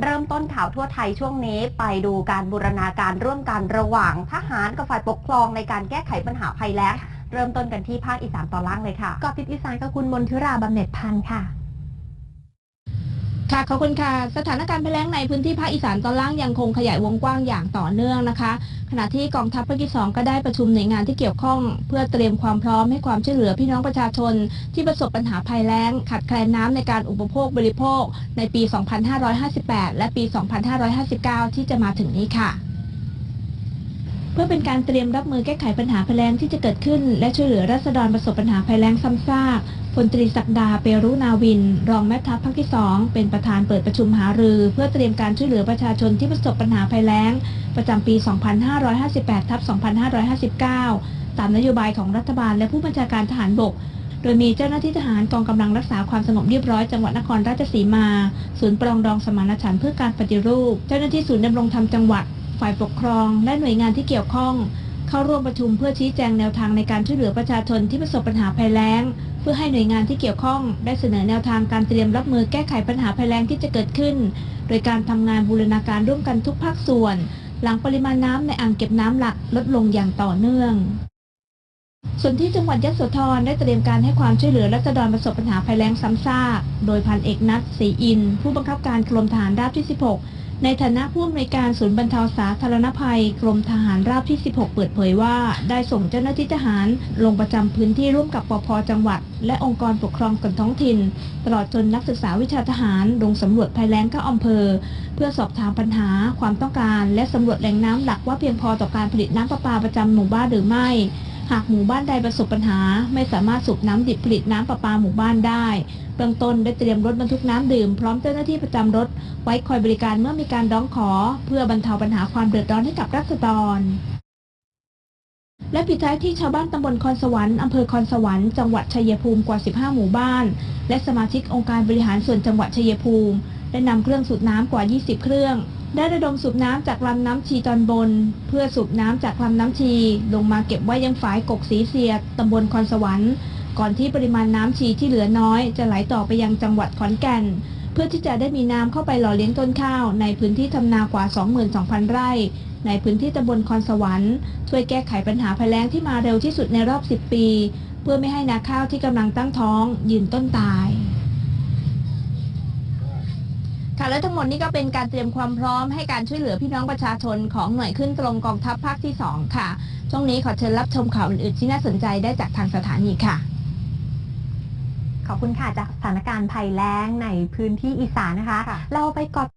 เริ่มต้นข่าวทั่วไทยช่วงนี้ไปดูการบูรณาการร่วมกันระหว่างทหารกับฝ่ายปกครองในการแก้ไขปัญหาภัยแล้งเริ่มต้นกันที่ภาคอีสานตอนล่างเลยค่ะกอบติดอีสานกับคุณมนทิราบำเหน็จพันธ์ค่ะ ค่ะขอบคุณค่ะ สถานการณ์ภัยแล้งในพื้นที่ภาคอีสานตอนล่างยังคงขยายวงกว้างอย่างต่อเนื่องนะคะ ขณะที่กองทัพภาคที่สองก็ได้ประชุมหน่วยงานที่เกี่ยวข้อง เพื่อเตรียมความพร้อมให้ความช่วยเหลือพี่น้องประชาชน ที่ประสบปัญหาภัยแล้ง ขาดแคลนน้ำในการอุปโภคบริโภค ในปี 2558 และปี 2559 ที่จะมาถึงนี้ค่ะเพื่อเป็นการเตรียมรับมือแก้ไขปัญหาภัยแล้งที่จะเกิดขึ้น และช่วยเหลือรัษฎรประสบปัญหาภัยแล้งซ้ำซาก พลตรีศักดาเปรุนาวิน รองแม่ทัพภาคที่2เป็นประธานเปิดประชุมหารือ เพื่อเตรียมการช่วยเหลือประชาชนที่ประสบปัญหาภัยแล้ง ประจำปี 2558ทับ2559 ตามนโยบายของรัฐบาลและผู้บัญชาการทหารบก โดยมีเจ้าหน้าที่ทหารกองกำลังรักษาความสงบเรียบร้อยจังหวัดนครราชสีมา ศูนย์ปรองดองสมานฉันท์เพื่อการปฏิรูป เจ้าหน้าที่ศูนย์ดำรงธรรมจังหวัด ฝ่ายปกครอง และหน่วยงานที่เกี่ยวข้อง เข้าร่วมประชุมเพื่อชี้แจงแนวทางในการช่วยเหลือประชาชนที่ประสบปัญหาภัยแล้ง เพื่อให้หน่วยงานที่เกี่ยวข้อง ได้เสนอแนวทางการเตรียมรับมือแก้ไขปัญหาภัยแล้งที่จะเกิดขึ้น โดยการทำงานบูรณาการร่วมกันทุกภาคส่วน หลังปริมาณน้ำในอ่างเก็บน้ำหลักลดลงอย่างต่อเนื่องส่วนที่จังหวัดยโสธรได้เตรียมการให้ความช่วยเหลือรัษฎรประสบปัญหาภัยแล้งซ้ำซาก โดยพันเอกนัทศรีอิน ผู้บังคับการกรมทหารราบที่ 16 ในฐานะผู้อำนวยการศูนย์บรรเทาสาธารณภัย กรมทหารราบที่ 16 เปิดเผยว่า ได้ส่งเจ้าหน้าที่ทหารลงประจำพื้นที่ร่วมกับปภจังหวัด และองค์กรปกครองส่วนท้องถิ่น ตลอดจนนักศึกษาวิชาทหารลงสำรวจภัยแล้งก้าอำเภอ เพื่อสอบถามปัญหาความต้องการ และสำรวจแหล่งน้ำหลักว่าเพียงพอต่อการผลิตน้ำประปาประจำหมู่บ้านหรือไม่ หากหมู่บ้านใดประสบปัญหา ไม่สามารถสูบน้ำดิบผลิตน้ำประปาหมู่บ้านได้ เบื้องต้นได้เตรียมรถบรรทุกน้ำดื่มพร้อมเจ้าหน้าที่ประจำรถ ไว้คอยบริการเมื่อมีการร้องขอ เพื่อบรรเทาปัญหาความเดือดร้อนให้กับรัษฎรและปิดท้ายที่ชาวบ้านตำบลคอนสวรรค์อำเภอคอนสวรรค์จังหวัดชัยภูมิกว่า 15 หมู่บ้าน และสมาชิกองค์การบริหารส่วนจังหวัดชัยภูมิ ได้นำเครื่องสูบน้ำกว่า 20 เครื่อง ได้ระดมสูบน้ำจากลำน้ำชีตอนบน เพื่อสูบน้ำจากลำน้ำชี ลงมาเก็บไว้ยังฝายกกสีเสียดตำบลคอนสวรรค์ ก่อนที่ปริมาณน้ำชีที่เหลือน้อย จะไหลต่อไปยังจังหวัดขอนแก่น เพื่อที่จะได้มีน้ำเข้าไปหล่อเลี้ยงต้นข้าว ในพื้นที่ทำนากว่า 22,000 ไร่ ในพื้นที่ตำบลคอนสวรรค์ช่วยแก้ไขปัญหาภัยแล้งที่มาเร็วที่สุดในรอบ 10 ปี เพื่อไม่ให้นาข้าวที่กำลังตั้งท้องยืนต้นตาย ค่ะและทั้งหมดนี้ก็เป็นการเตรียมความพร้อมให้การช่วยเหลือพี่น้องประชาชนของหน่วยขึ้นตรงกองทัพภาคที่ 2 ค่ะ ช่วงนี้ขอเชิญรับชมข่าวอื่นๆที่น่าสนใจได้จากทางสถานีค่ะ ขอบคุณค่ะจากสถานการณ์ภัยแล้งในพื้นที่อีสานนะคะค่ะเราไปเกาะ